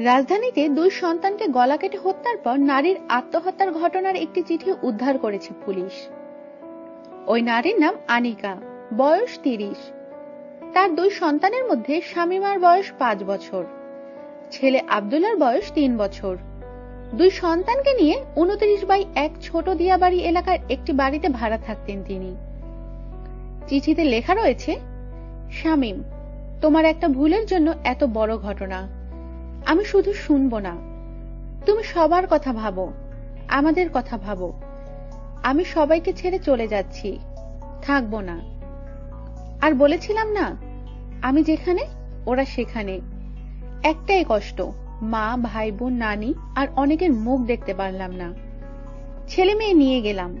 রাজধানীতে দুই সন্তানকে গলা কেটে হত্যার পর নারীর আত্মহত্যার ঘটনার একটি চিঠি উদ্ধার করেছে পুলিশ। ওই নারীর নাম আনিকা, বয়স তিরিশ। তার দুই সন্তানের মধ্যে শামিমার বয়স পাঁচ বছর। ছেলে আবদুল্লার বয়স তিন বছর। দুই সন্তানকে নিয়ে উনত্রিশ বাই এক ছোট দিয়াবাড়ি এলাকার একটি বাড়িতে ভাড়া থাকতেন তিনি। চিঠিতে লেখা রয়েছে, শামিম, তোমার একটা ভুলের জন্য এত বড় ঘটনা। আমি শুধু শুনব না। তুমি সবার কথা ভাবো, আমাদের কথা ভাবো। আমি সবাইকে ছেড়ে চলে যাচ্ছি, থাকব না। আর বলেছিলাম না, আমি যেখানে, ওরা সেখানে। একটাই কষ্ট, মা ভাই বোন নানি আর অনেকের মুখ দেখতে পারলাম না। ছেলে মেয়ে নিয়ে গেলাম,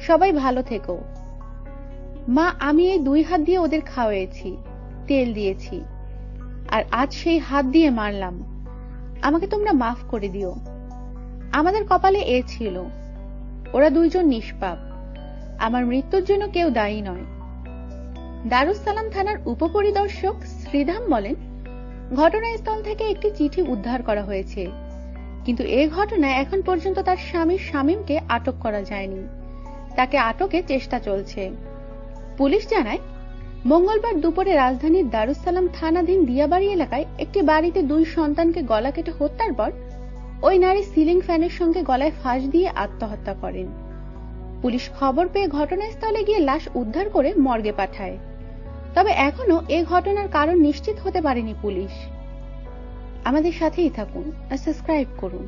সবাই ভালো থেকো। মা, আমি এই দুই হাত দিয়ে ওদের খাওয়াইছি তেল দিয়েছি, আর আজ সেই হাত দিয়ে মারলাম। আমাকে তোমরা মাফ করে দিও। আমাদের কপালে এ ছিল। ওরা দুইজন নিষ্পাপ। আমার মৃত্যুর জন্য কেউ দায়ী নয়। দারুসালাম থানার উপপরিদর্শক শ্রীধাম বলেন, ঘটনাস্থল থেকে একটি চিঠি উদ্ধার করা হয়েছে। কিন্তু এ ঘটনায় এখন পর্যন্ত তার স্বামী শামীমকে আটক করা যায়নি। তাকে আটকে চেষ্টা চলছে। পুলিশ জানায় মঙ্গলবার দুপুরে রাজধানীর দারুসালাম থানাধীন দিয়াবাড়ি এলাকায় একটি বাড়িতে দুই সন্তানকে গলা কেটে হত্যার পর ওই নারী সিলিং ফ্যানের সঙ্গে গলায় ফাঁস দিয়ে আত্মহত্যা করেন। পুলিশ খবর পেয়ে ঘটনাস্থলে গিয়ে লাশ উদ্ধার করে মর্গে পাঠায়। তবে এখনও এ ঘটনার কারণ নিশ্চিত হতে পারেনি পুলিশ। আমাদের সাথেই থাকুন আর সাবস্ক্রাইব করুন।